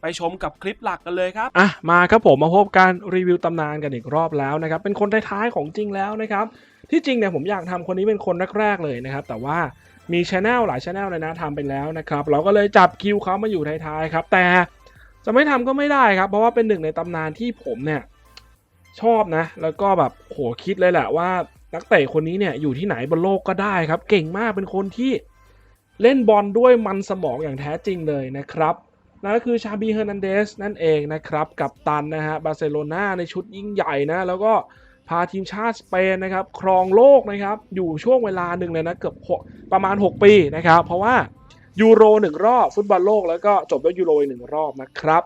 ไปชมกับคลิปหลักกันเลยครับ อะ มาครับผมมาพบการรีวิวตำนานกันอีกรอบแล้วนะครับ เป็นคนท้ายๆของจริงแล้วนะครับ ที่จริงเนี่ยผมอยากทำคนนี้เป็นคนแรกๆเลยนะครับ แต่ว่ามีช anel หลายช anel เลยนะทำไปแล้วนะครับ เราก็เลยจับคิวเขามาอยู่ท้ายๆครับ แต่จะไม่ทำก็ไม่ได้ครับ เพราะว่าเป็นหนึ่งในตำนานที่ผมเนี่ยชอบนะ แล้วก็แบบโหคิดเลยแหละว่านักเตะคนนี้เนี่ยอยู่ที่ไหนบนโลกก็ได้ครับ เก่งมากเป็นคนที่เล่นบอลด้วยมันสมองอย่างแท้จริงเลยนะครับ นั่นก็คือชาบีเฮอร์นันเดสนั่นเองนะครับกับตันนะฮะบาร์เซโลนาในชุดยิ่งใหญ่นะแล้วก็พาทีมชาติสเปนนะครับครองโลกนะครับอยู่ช่วงเวลาหนึ่งเลยนะเกือบประมาณ 6 ปีนะครับเพราะว่ายูโรหนึ่งรอบฟุตบอลโลกแล้วก็จบด้วยยูโรอีกหนึ่งรอบนะครับ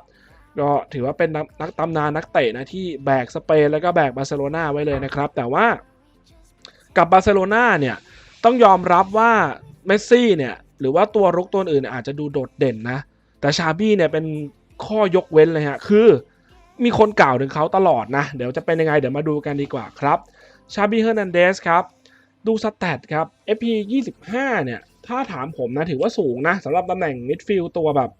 ก็ถือว่าเป็นนักนักตำนานนักเตะนะที่แบกสเปนแล้วก็แบกบาร์เซโลนาไว้เลยนะครับแต่ว่ากับบาร์เซโลนาเนี่ยต้องยอมรับว่าเมสซี่เนี่ยหรือว่าตัวรุกตัวอื่นอาจจะดูโดดเด่นนะ แต่ชาบี้เนี่ยเป็นข้อยกเว้นเลยฮะ คือมีคนกล่าวถึงเขาตลอดนะ เดี๋ยวจะเป็นยังไง เดี๋ยวมาดูกันดีกว่าครับ ชาบี้เฮอร์นันเดสครับ ดูสแตทครับ FP 25 เนี่ย ถ้าถามผมนะ ถือว่าสูงนะสำหรับตำแหน่งมิดฟิลด์ตัวแบบ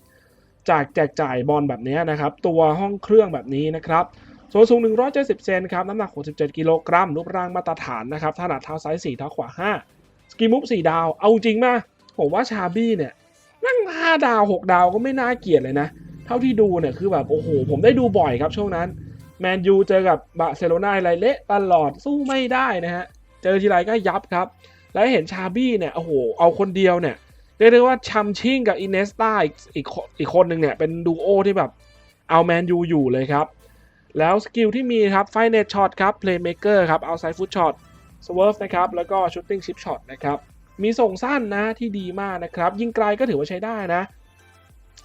จากแจกจ่ายบอลแบบนี้นะครับ ตัวห้องเครื่องแบบนี้นะครับ ส่วนสูง 170 เซนครับ น้ำหนัก 67 กิโลกรัม รูปร่างมาตรฐานนะครับถนัดเท้าซ้าย 4 เท้าขวา 5 สกีมุฟ4ดาว เอาจริงมาผมว่าชาบี้เนี่ย นั่งห้าดาวหกดาวก็ไม่น่าเกลียดเลยนะ เท่าที่ดูเนี่ยคือแบบโอ้โห ผมได้ดูบ่อยครับช่วงนั้น แมนยูเจอกับบาร์เซโลนาอะไรเละตลอดสู้ไม่ได้นะฮะ เจอทีไรก็ยับครับ แล้วเห็นชาบี้เนี่ยโอ้โหเอาคนเดียวเนี่ยเรียกได้ว่าชัมชิงกับอินเนสตาอีกอีกคนอีกคนหนึ่งเนี่ยเป็นดูโอที่แบบเอาแมนยูอยู่เลยครับ แล้วสกิลที่มีครับไฟเนตช็อตครับเพลย์เมเกอร์ครับเอาไซฟุตช็อตสเวิร์ฟนะครับแล้วก็ชูตติ้งชิปช็อตนะครับ มีส่งสั้นนะที่ดีมากนะครับ ยิงไกลก็ถือว่าใช้ได้นะ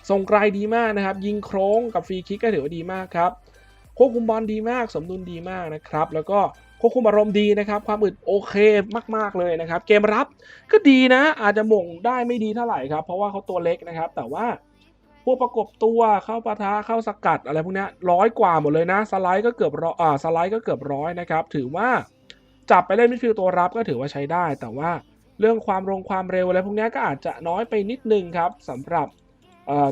ส่งไกลดีมากนะครับ ยิงโค้งกับฟรีคิกก็ถือว่าดีมากครับควบคุมบอลดีมาก สมดุลดีมากนะครับ แล้วก็ควบคุมอารมณ์ดีนะครับ ความอึดโอเคมาก ๆ เลยนะครับ เกมรับก็ดีนะ อาจจะหม่งได้ไม่ดีเท่าไหร่ครับ เพราะว่าเขาตัวเล็กนะครับ แต่ว่าพวกประกบตัวเข้าปะทะเข้าสกัดอะไรพวกนี้ร้อยกว่าหมดเลยนะ สไลด์ก็เกือบร้อยอ่าสไลด์ก็เกือบร้อยนะครับ ถือว่าจับไปเล่นมิดฟิลด์ตัวรับก็ถือว่าใช้ได้ แต่ว่า เรื่องความรงความเร็วอะไรพวกนี้ก็อาจจะน้อยไปนิดนึงครับสำหรับ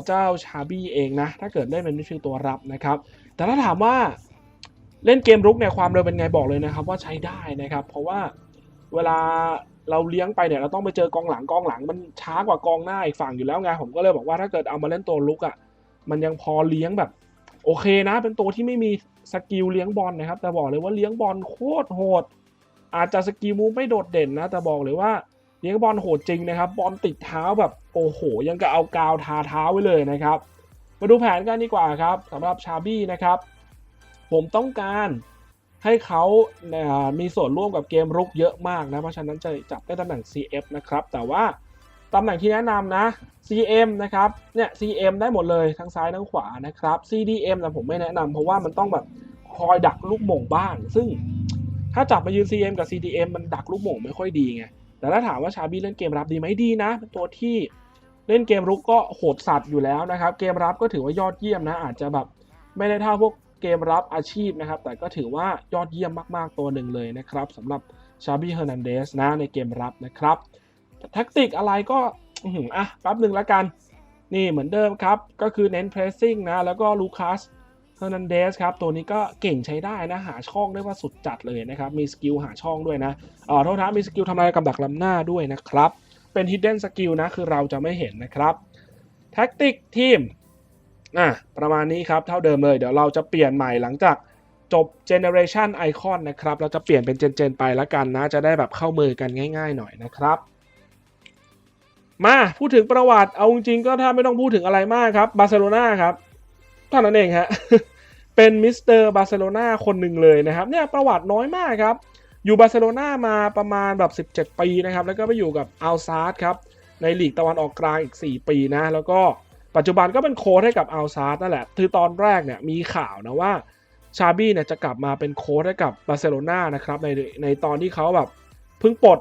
เจ้าชาบี้เองนะ ถ้าเกิดเล่นเป็นมิดฟิลด์ตัวรับนะครับ แต่ถ้าถามว่าเล่นเกมรุกเนี่ยความเร็วเป็นไงบอกเลยนะครับ ว่าใช้ได้นะครับ เพราะว่าเวลาเราเลี้ยงไปเนี่ยเราต้องไปเจอกองหลังกองหลัง มันช้ากว่ากองหน้าอีกฝั่งอยู่แล้วไงผมก็เลยบอกว่าถ้าเกิดเอามาเล่นตัวลุกอะ่ะมันยังพอเลี้ยงแบบโอเคนะ เป็นตัวที่ไม่มีสกิลเลี้ยงบอลนะครับ แต่บอกเลยว่าเลี้ยงบอลโคตรโหด อาจจะสกิลมูฟไม่โดดเด่นนะ แต่บอกเลยว่า เลี้ยงบอลโหดจริงนะครับ บอลติดเท้าแบบโอ้โห ยังกับเอากาวทาเท้าไว้เลยนะครับ มาดูแผนกันดีกว่าครับสำหรับชาบี้นะครับ ผมต้องการให้เขามีส่วนร่วมกับเกมรุกเยอะมากนะ เพราะฉะนั้นจะจับได้ตำแหน่ง CF นะครับ แต่ว่าตำแหน่งที่แนะนำนะ CM นะครับ เนี่ย CM ได้หมดเลยทั้งซ้ายทั้งขวานะครับ CDM นะผมไม่แนะนำเพราะว่ามันต้องแบบคอยดักลูกหม่งบ้าง ซึ่งถ้าจับมายืน CM กับ CDM มันดักลูกหม่งไม่ค่อยดีไง แต่ถ้าถามว่าชาบี้เล่นเกมรับดีไหมดีนะเป็นตัวที่เล่นเกมรุกก็โหดสัตว์อยู่แล้วนะครับ เกมรับก็ถือว่ายอดเยี่ยมนะ อาจจะแบบไม่ได้เท่าพวกเกมรับอาชีพนะครับ แต่ก็ถือว่ายอดเยี่ยมมาก ๆ ตัวหนึ่งเลยนะครับสำหรับชาบี้เฮอร์นันเดสนะในเกมรับนะครับแท็กติกอะไรก็อะแป๊บหนึ่งล้วกัน นี่เหมือนเดิมครับ ก็คือเน้นเพรสซิ่งนะ แล้วก็ลูคัส เฮอร์นันเดสครับตัวนี้ก็เก่งใช้ได้นะ หาช่องได้ว่าสุดจัดเลยนะครับ มีสกิลหาช่องด้วยนะเอ่อโทษนะมีสกิลทำลายกับดักลำหน้าด้วยนะครับ เป็น hidden skill นะ คือเราจะไม่เห็นนะครับแท็กติกทีมอะประมาณนี้ครับ เท่าเดิมเลย เดี๋ยวเราจะเปลี่ยนใหม่หลังจากจบ generation icon นะครับ เราจะเปลี่ยนเป็นเจนเจนไปล้วกันนะ จะได้แบบเข้ามือกันง่าย ๆ หน่อยนะครับ มาพูดถึงประวัติเอาจริงๆก็ถ้าไม่ต้องพูดถึงอะไรมากครับบาร์เซโลนาครับ ท่านั้นเองฮะ เป็นมิสเตอร์บาร์เซโลนาคนหนึ่งเลยนะครับ เนี่ยประวัติน้อยมากครับ อยู่บาร์เซโลนามาประมาณแบบ 17 ปีนะครับ แล้วก็ไปอยู่กับอัลซาร์ครับ ในลีกตะวันออกกลางอีก 4 ปีนะ แล้วก็ปัจจุบันก็เป็นโค้ชให้กับอัลซาร์นั่นแหละ คือตอนแรกเนี่ยมีข่าวนะว่าชาบี้เนี่ยจะกลับมาเป็นโค้ชให้กับบาร์เซโลนานะครับในในตอนที่เขาแบบเพิ่งปลด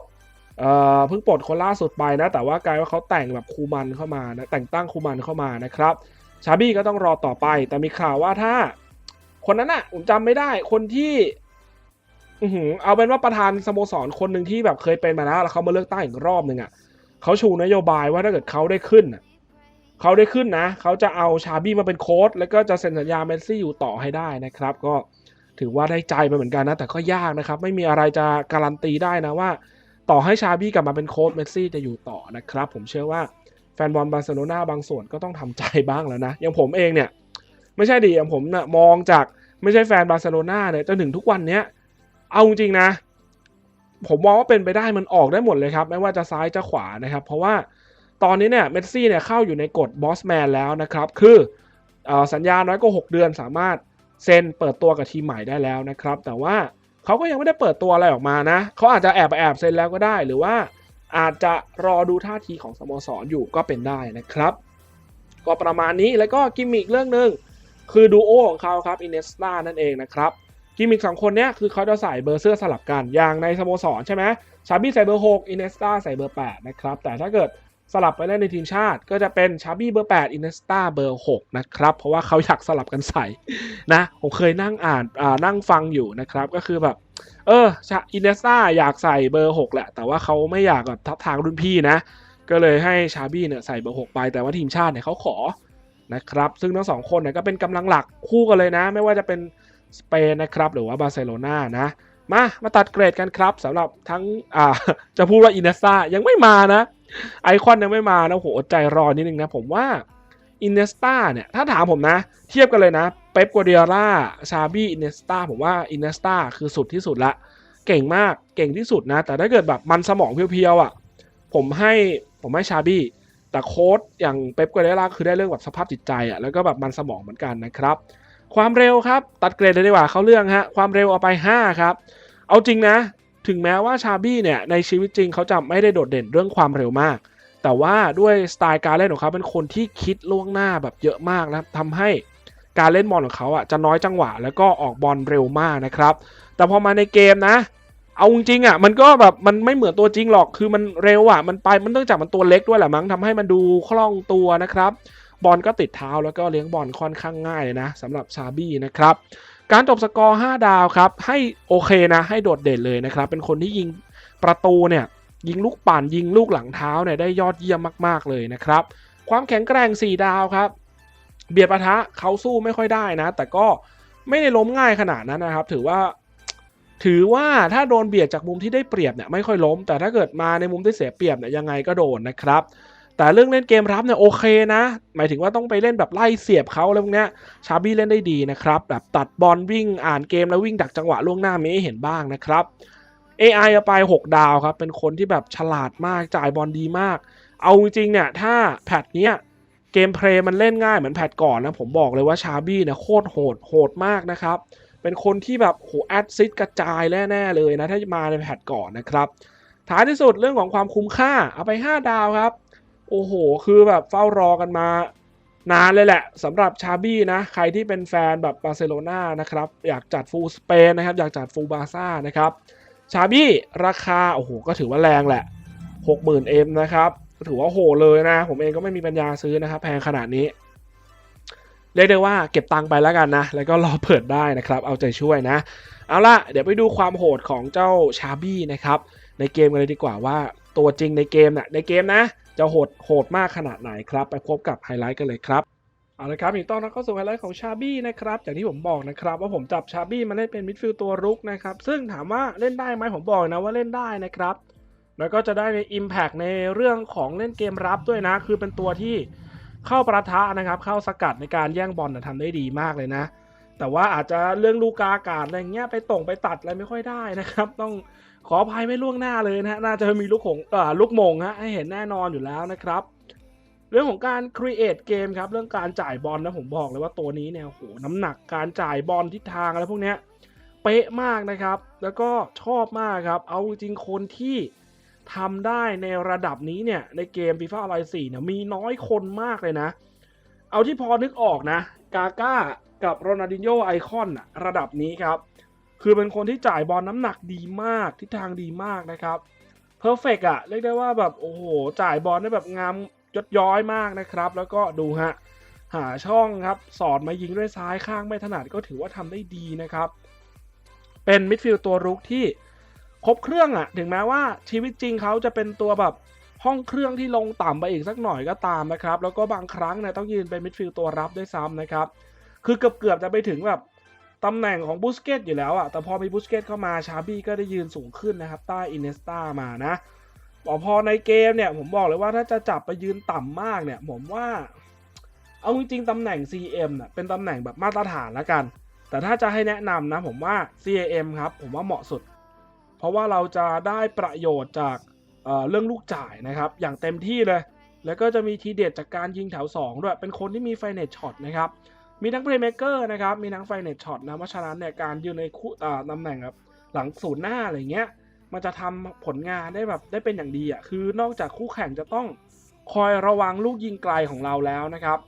เอ่อเพิ่งปลดคนล่าสุดไปนะ แต่ว่ากลายว่าเขาแต่งแบบคูมันเข้ามานะแต่งตั้งคูมันเข้ามานะครับ ชาบี้ก็ต้องรอต่อไป แต่มีข่าวว่าถ้า คนนั้นอะผมจำไม่ได้ คนที่อืเอาเป็นว่าประธานสโมสรคนหนึ่งที่แบบเคยเป็นมาแล้วแล้วเขามาเลือกตั้งอีกรอบหนึ่งอะเขาชูนโยบายว่าถ้าเกิดเขาได้ขึ้นเขาได้ขึ้นนะเขาจะเอาชาบี้มาเป็นโค้ชแล้วก็จะเซ็นสัญญาเมสซี่อยู่ต่อให้ได้นะครับ ก็ถือว่าได้ใจไปเหมือนกันนะ แต่ก็ยากนะครับ ไม่มีอะไรจะการันตีได้นะว่า ต่อให้ชาบี้กลับมาเป็นโค้ชเมสซี่จะอยู่ต่อนะครับ ผมเชื่อว่า แฟนบอลบาร์เซโลนาบางส่วนก็ต้องทำใจบ้างแล้วนะ อย่างผมเองเนี่ย ไม่ใช่ดิอย่างผมนะ่ะมองจากไม่ใช่แฟนบาร์เซโลนาเนี่ยจนถึงทุกวันเนี้ยเอาจริงๆนะ ผมมองว่าเป็นไปได้มันออกได้หมดเลยครับ ไม่ว่าจะซ้ายจะขวานะครับ เพราะว่าตอนนี้เนี่ยเมสซี่เนี่ยเข้าอยู่ในกฎบอสแมนแล้วนะครับ คืออสัญญาน้อยกว่า6เดือนสามารถเซ็นเปิดตัวกับทีมใหม่ได้แล้วนะครับ แต่ว่าเขาก็ยังไม่ได้เปิดตัวอะไรออกมานะเขาอาจจะแอบแอบเซ็นแล้วก็ได้หรือว่า อาจจะรอดูท่าทีของสโมสรอยู่ก็เป็นได้นะครับ ก็ประมาณนี้แล้วก็กิมมิกเรื่องหนึ่งคือดูโอของเขาครับอินเนสตานั่นเองนะครับกิมมิกสองคนเนี้ยคือเขาจะใส่เบอร์เสื้อสลับกันอย่างในสโมสรใช่ไหมชาบี้ใส่เบอร์6อินเนสตาใส่เบอร์8นะครับแต่ถ้าเกิดสลับไปเล่นในทีมชาติ ก็จะเป็นชาบี้เบอร์ 8 อินเนสตาเบอร์ 6 นะครับ เพราะว่าเขาอยากสลับกันใส่นะ ผมเคยนั่งอ่านอ่านั่งฟังอยู่นะครับ ก็คือแบบ เอออินเนสตาอยากใส่เบอร์6แหละ แต่ว่าเขาไม่อยากแบบทับทางรุ่นพี่นะ ก็เลยให้ชาบี้เนี่ยใส่เบอร์6ไป แต่ว่าทีมชาติเนี่ยเขาขอนะครับ ซึ่งทั้งสองคนเนี่ยก็เป็นกำลังหลักคู่กันเลยนะ ไม่ว่าจะเป็นสเปนนะครับ หรือว่าบาร์เซโลนานะ มา มาตัดเกรดกันครับสำหรับทั้งอ่าจะพูดว่าอินเนสตายังไม่มานะ ไอคอนยังไม่มานะโหอดใจรอนิดนึงนะ ผมว่าอินเนสตาเนี่ยถ้าถามผมนะ เทียบกันเลยนะ เป๊ปกัวเดียร่าชาบี้อินเนสตาผมว่าอินเนสตาคือสุดที่สุดละ เก่งมากเก่งที่สุดนะ แต่ถ้าเกิดแบบมันสมองเพียวๆอะ ผมให้ผมให้ชาบี้แต่โค้ดอย่างเป๊ปกัวเดล่าคือได้เรื่องแบบสภาพจิตใจอะแล้วก็แบบมันสมองเหมือนกันนะครับ ความเร็วครับ ตัดเกรดเลยดีกว่าเขาเรื่องฮะความเร็วเอาไป 5 ครับ เอาจริงนะ ถึงแม้ว่าชาบี้เนี่ยในชีวิตจริงเขาจะไม่ได้โดดเด่นเรื่องความเร็วมาก แต่ว่าด้วยสไตล์การเล่นของเขาเป็นคนที่คิดล่วงหน้าแบบเยอะมากนะทำให้ การเล่นบอลของเขาอะจะน้อยจังหวะแล้วก็ออกบอลเร็วมากนะครับ แต่พอมาในเกมนะ เอาจริงอะมันก็แบบมันไม่เหมือนตัวจริงหรอกคือมันเร็วอะมันไปมันเนื่องจากมันตัวเล็กด้วยแหละมั้งทำให้มันดูคล่องตัวนะครับ บอลก็ติดเท้าแล้วก็เลี้ยงบอลค่อนข้างง่ายเลยนะสำหรับชาบี้นะครับการจบสกอร์ 5 ดาวครับ ให้โอเคนะ ให้โดดเด่นเลยนะครับ เป็นคนที่ยิงประตูเนี่ย ยิงลูกปั่นยิงลูกหลังเท้าเนี่ยได้ยอดเยี่ยมมาก ๆ เลยนะครับ ความแข็งแกร่ง 4 ดาวครับ เบียดปะทะเขาสู้ไม่ค่อยได้นะ แต่ก็ไม่ได้ล้มง่ายขนาดนั้นนะครับ ถือว่า ถือว่าถ้าโดนเบียดจากมุมที่ได้เปรียบเนี่ยไม่ค่อยล้ม แต่ถ้าเกิดมาในมุมที่เสียเปรียบเนี่ยยังไงก็โดนนะครับ แต่เรื่องเล่นเกมรับเนี่ยโอเคนะ หมายถึงว่าต้องไปเล่นแบบไล่เสียบเขาอะไรพวกเนี้ยชาบี้เล่นได้ดีนะครับ แบบตัดบอลวิ่งอ่านเกมแล้ววิ่งดักจังหวะล่วงหน้ามีให้เห็นบ้างนะครับ AI เอาไป 6 ดาวครับ เป็นคนที่แบบฉลาดมากจ่ายบอลดีมาก เอาจริงเนี่ย ถ้าแพทเนี้ย เกมเพลย์มันเล่นง่ายเหมือนแพทก่อนนะ ผมบอกเลยว่าชาบี้เนี่ยโคตรโหดโหดมากนะครับ เป็นคนที่แบบโหแอดซิดกระจายแน่ๆเลยนะ ถ้ามาในแพทก่อนนะครับ ท้ายที่สุดเรื่องของความคุ้มค่า เอาไป 5 ดาวครับ โอ้โห คือแบบเฝ้ารอกันมานานเลยแหละสำหรับชาบี้นะ ใครที่เป็นแฟนแบบบาร์เซโลนานะครับ อยากจัดฟูลสเปนนะครับ อยากจัดฟูลบาซ่านะครับ ชาบี้ราคา โอ้โห ก็ถือว่าแรงแหละ 60,000เอ็มนะครับ ถือว่าโหเลยนะ ผมเองก็ไม่มีปัญญาซื้อนะครับ แพงขนาดนี้ เรียกได้ว่าเก็บตังค์ไปแล้วกันนะ แล้วก็รอเปิดได้นะครับ เอาใจช่วยนะ เอาล่ะ เดี๋ยวไปดูความโหดของเจ้าชาบี้นะครับ ในเกมกันเลยดีกว่าว่าตัวจริงในเกมน่ะในเกมนะ จะโหดโหดมากขนาดไหนครับ ไปพบกับไฮไลท์กันเลยครับเอาละครับอีกต้อนรับเข้าสู่ไฮไลท์ของชาบี้นะครับอย่างที่ผมบอกนะครับ ว่าผมจับชาบี้มาเล่นเป็นมิดฟิลด์ตัวรุกนะครับ ซึ่งถามว่าเล่นได้ไหมผมบอกนะว่าเล่นได้นะครับ แล้วก็จะได้ใน Impact ในเรื่องของเล่นเกมรับด้วยนะ คือเป็นตัวที่เข้าประทะนะครับ เข้าสกัดในการแย่งบอลนะทำได้ดีมากเลยนะ แต่ว่าอาจจะเรื่องลูกกาอากาศอะไรเงี้ยไปต่งไปตัดอะไรไม่ค่อยได้นะครับ ต้องขออภัยไม่ล่วงหน้าเลยนะน่าจะมีลูกของเอ่อลูกมงฮะให้เห็นแน่นอนอยู่แล้วนะครับ เรื่องของการ create เกมครับ เรื่องการจ่ายบอลนะผมบอกเลยว่าตัวนี้เนี่ยโหน้ำหนักการจ่ายบอลทิศทางอะไรพวกเนี้ยเป๊ะมากนะครับ แล้วก็ชอบมากครับ เอาจริงคนที่ ทำได้ในระดับนี้เนี่ย ในเกม FIFA Online 4เนี่ยมีน้อยคนมากเลยนะ เอาที่พอนึกออกนะ กาก้ากับโรนัลดินโญไอคอนอะระดับนี้ครับ คือเป็นคนที่จ่ายบอลน้ำหนักดีมาก ทิศทางดีมากนะครับเพอร์เฟกอะเรียกได้ว่าแบบโอ้โห จ่ายบอลได้แบบงามยดย้อยมากนะครับ แล้วก็ดูฮะ หาช่องครับ สอดมายิงด้วยซ้ายข้างไม่ถนัดก็ถือว่าทำได้ดีนะครับ เป็นมิดฟิลด์ตัวรุกที่ ครบเครื่องอะถึงแม้ว่าชีวิตจริงเขาจะเป็นตัวแบบห้องเครื่องที่ลงต่ำไปอีกสักหน่อยก็ตามนะครับ แล้วก็บางครั้งเนี่ยต้องยืนเป็นมิดฟิลด์ตัวรับด้วยซ้ำนะครับ คือเกือบเกือบจะไปถึงแบบตำแหน่งของบูสเกตอยู่แล้วอะแต่พอมีบูสเกตเข้ามาชาบี้ก็ได้ยืนสูงขึ้นนะครับใต้อินเนสตามานะพอในเกมเนี่ยผมบอกเลยว่าถ้าจะจับไปยืนต่ำมากเนี่ย ผมว่า เอาจริงๆตำแหน่ง CM น่ะเป็นตำแหน่งแบบมาตรฐานแล้วกัน แต่ถ้าจะให้แนะนำนะผมว่า CAM ครับผมว่าเหมาะสุด ราะว่าเราจะได้ประโยชน์จากเเรื่องลูกจ่ายนะครับ อย่างเต็มที่เลย แล้วก็จะมีทีเด็ดจากการยิงแถว 2 ด้วย เป็นคนที่มีไฟเนตช็อตนะครับ มีทั้งเพลย์เม k เกอร์นะครับ มีทั้งไฟเนตช็อตนะ เพราะฉะนั้นเนี่ยการยืนในคู่ตำแหน่งแบบหลังศูนย์หน้าอะไรเงี้ย มันจะทำผลงานได้แบบได้เป็นอย่างดีอะ คือนอกจากคู่แข่งจะต้องคอยระวังลูกยิงไกลของเราแล้วนะครับ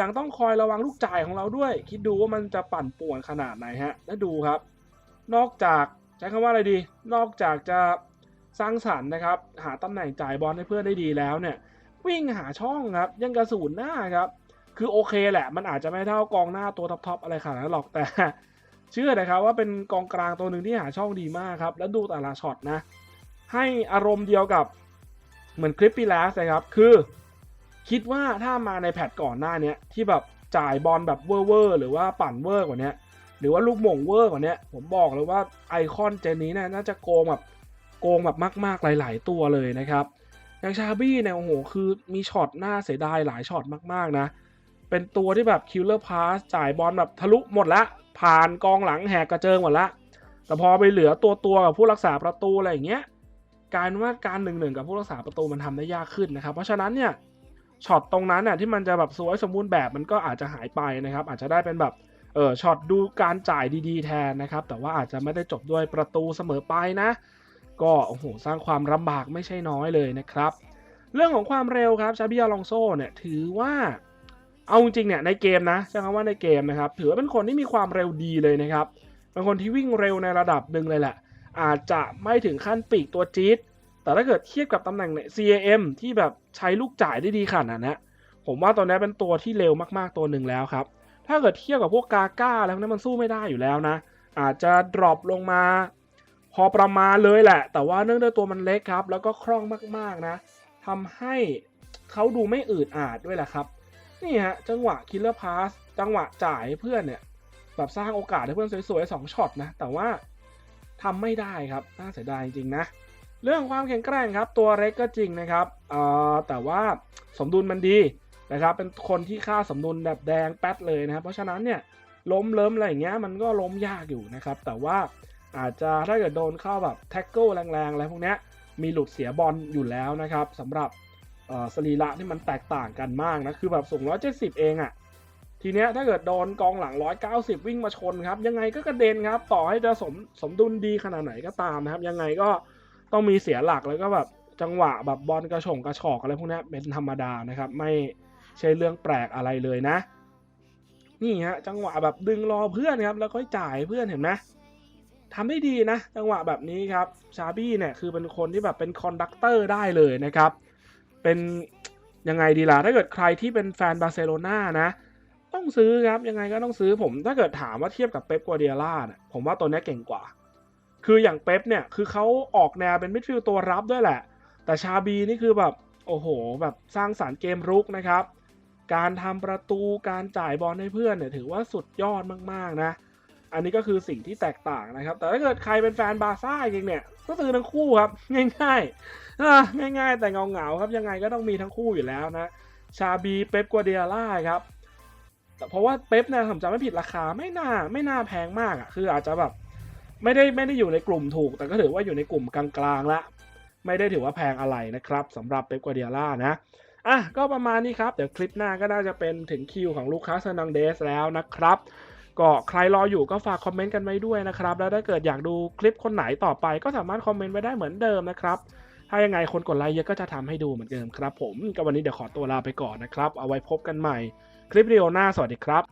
ยังต้องคอยระวังลูกจ่ายของเราด้วย คิดดูว่ามันจะปั่นป่วนขนาดไหนฮะ แล้วดูครับ นอกจาก ใช้คำว่าอะไรดี นอกจากจะสร้างสรรค์นะครับ หาตำแหน่งจ่ายบอลให้เพื่อนได้ดีแล้วเนี่ย วิ่งหาช่องครับ ยังกระสูนหน้าครับ คือโอเคแหละ มันอาจจะไม่เท่ากองหน้าตัวท็อปๆอะไรขนาดนั้นหรอกแต่ เชื่อนะครับว่าเป็นกองกลางตัวหนึ่งที่หาช่องดีมากครับ แล้วดูแต่ละช็อตนะ ให้อารมณ์เดียวกับเหมือนคลิปปีแลสนะครับ คือ คิดว่าถ้ามาในแพทก่อนหน้าเนี้ยที่แบบจ่ายบอลแบบเวอร์เวอร์หรือว่าปั่นเวอร์กว่านี้ หรือว่าลูกหม่งเวอร์กว่าเนี้ยผมบอกเลยว่าไอคอนเจนนี้เนี่ยน่าจะโกงแบบโกงแบบมาก ๆ หลาย ๆ ตัวเลยนะครับอย่างชาบี้เนี่ยโอ้โหคือมีช็อตหน้าเสียดายหลายช็อตมากๆนะ เป็นตัวที่แบบคิลเลอร์พาสจ่ายบอลแบบทะลุหมดละ ผ่านกองหลังแหกกระเจิงหมดละ แต่พอไปเหลือตัวตัวๆกับผู้รักษาประตูอะไรอย่างเงี้ยการว่าการหนึ่งหนึ่งกับผู้รักษาประตูมันทำได้ยากขึ้นนะครับ เพราะฉะนั้นเนี่ยช็อตตรงนั้นน่ะที่มันจะแบบสวยสมบูรณ์แบบมันก็อาจจะหายไปนะครับ อาจจะได้เป็นแบบ ออช็อตดูการจ่ายดีๆแทนนะครับ แต่ว่าอาจจะไม่ได้จบด้วยประตูเสมอไปนะ ก็โอ้โหสร้างความลำบากไม่ใช่น้อยเลยนะครับ เรื่องของความเร็วครับชาบิอาลองโซเนี่ยถือว่าเอาจริงเนี่ยในเกมนะใช้คำว่าในเกมนะครับถือว่าเป็นคนที่มีความเร็วดีเลยนะครับเป็นคนที่วิ่งเร็วในระดับหนึ่งเลยแหละ อาจจะไม่ถึงขั้นปีกตัวจี๊ดแต่ถ้าเกิดเทียบกับตำแหน่งเนี่ย CAM ที่แบบใช้ลูกจ่ายได้ดีขนาดนั้นนะผมว่าตัวนี้เป็นตัวที่เร็วมากๆตัวหนึ่งแล้วครับ ถ้าเกิดเทียบกับพวกกาก้าแล้วนั้นมันสู้ไม่ได้อยู่แล้วนะ อาจจะดรอปลงมา พอประมาณเลยแหละ แต่ว่าเนื่องด้วยตัวมันเล็กครับ แล้วก็คล่องมากๆนะทำให้เขาดูไม่อืดอาดด้วยแหละครับ นี่ฮะจังหวะคิลเลอร์พาสจังหวะจ่ายเพื่อนเนี่ยแบบสร้างโอกาสให้เพื่อนสวยๆสองช็อตนะ แต่ว่าทำไม่ได้ครับ น่าเสียดายจริงๆนะ เรื่องความแข็งแกร่งครับ ตัวเล็กก็จริงนะครับ เอ่อ แต่ว่าสมดุลมันดี นะครับเป็นคนที่ค่าสมดุลแบบแดงแป๊ดเลยนะครับ เพราะฉะนั้นเนี่ยล้มเลิ้มอะไรอย่างเงี้ยมันก็ล้มยากอยู่นะครับ แต่ว่าอาจจะถ้าเกิดโดนเข้าแบบแท็กเกิลแรงๆอะไรพวกเนี้ยมีหลุดเสียบอลอยู่แล้วนะครับสำหรับสรีระที่มันแตกต่างกันมากนะคือแบบสูง170 เองอะ่ะทีเนี้ยถ้าเกิดโดนกองหลัง 190 วิ่งมาชนครับ ยังไงก็กระเด็นครับ ต่อให้จะสมสมดุลดีขนาดไหนก็ตามนะครับ ยังไงก็ต้องมีเสียหลักแล้วก็แบบจังหวะแบบบอลกระฉงกระฉอกอะไรพวกเนี้ยเป็นธรรมดานะครับ ไม่ ใช่เรื่องแปลกอะไรเลยนะ นี่ฮะจังหวะแบบดึงรอเพื่อนครับแล้วค่อยจ่ายเพื่อนเห็นไหมทำได้ดีนะ จังหวะแบบนี้ครับชาบี้เนี่ยคือเป็นคนที่แบบเป็นคอนดักเตอร์ได้เลยนะครับ เป็นยังไงดีล่ะถ้าเกิดใครที่เป็นแฟนบาร์เซโลนานะ ต้องซื้อครับยังไงก็ต้องซื้อผมถ้าเกิดถามว่าเทียบกับเป๊ปกัวเดียล่าเนี่ยผมว่าตัวนี้เก่งกว่า คืออย่างเป๊ปเนี่ยคือเขาออกแนวเป็นมิดฟิลด์ตัวรับด้วยแหละ แต่ชาบีนี่คือแบบโอ้โหแบบสร้างสารรค์เกมรุกนะครับ การทำประตูการจ่ายบอลให้เพื่อนเนี่ยถือว่าสุดยอดมากๆนะ อันนี้ก็คือสิ่งที่แตกต่างนะครับ แต่ถ้าเกิดใครเป็นแฟนบาซ่าจริงเนี่ย ก็ซื้อทั้งคู่ครับ ง่ายๆอะง่าย ๆ แต่เงาๆครับยังไงก็ต้องมีทั้งคู่อยู่แล้วนะ ชาบีเป๊ปกัวเดียล่าครับแต่เพราะว่าเป๊ปเนี่ยผมจำไม่ผิดราคาไม่น่าไม่น่าแพงมากอะ่ะคืออาจจะแบบไม่ได้ไม่ได้อยู่ในกลุ่มถูก แต่ก็ถือว่าอยู่ในกลุ่มกลางๆละ ไม่ได้ถือว่าแพงอะไรนะครับสำหรับเป๊ปกัวเดียล่านะ อะก็ประมาณนี้ครับ เดี๋ยวคลิปหน้าก็น่าจะเป็นถึงคิวของลูคัสเฮอร์นังเดสแล้วนะครับก็ใครรออยู่ก็ฝากคอมเมนต์กันไว้ด้วยนะครับ แล้วถ้าเกิดอยากดูคลิปคนไหนต่อไป ก็สามารถคอมเมนต์ไว้ได้เหมือนเดิมนะครับ ถ้ายังไงคนกดไลค์เยอะก็จะทำให้ดูเหมือนเดิมครับ ผมก็วันนี้เดี๋ยวขอตัวลาไปก่อนนะครับ เอาไว้พบกันใหม่ คลิปวิดีโอหน้าสวัสดีครับ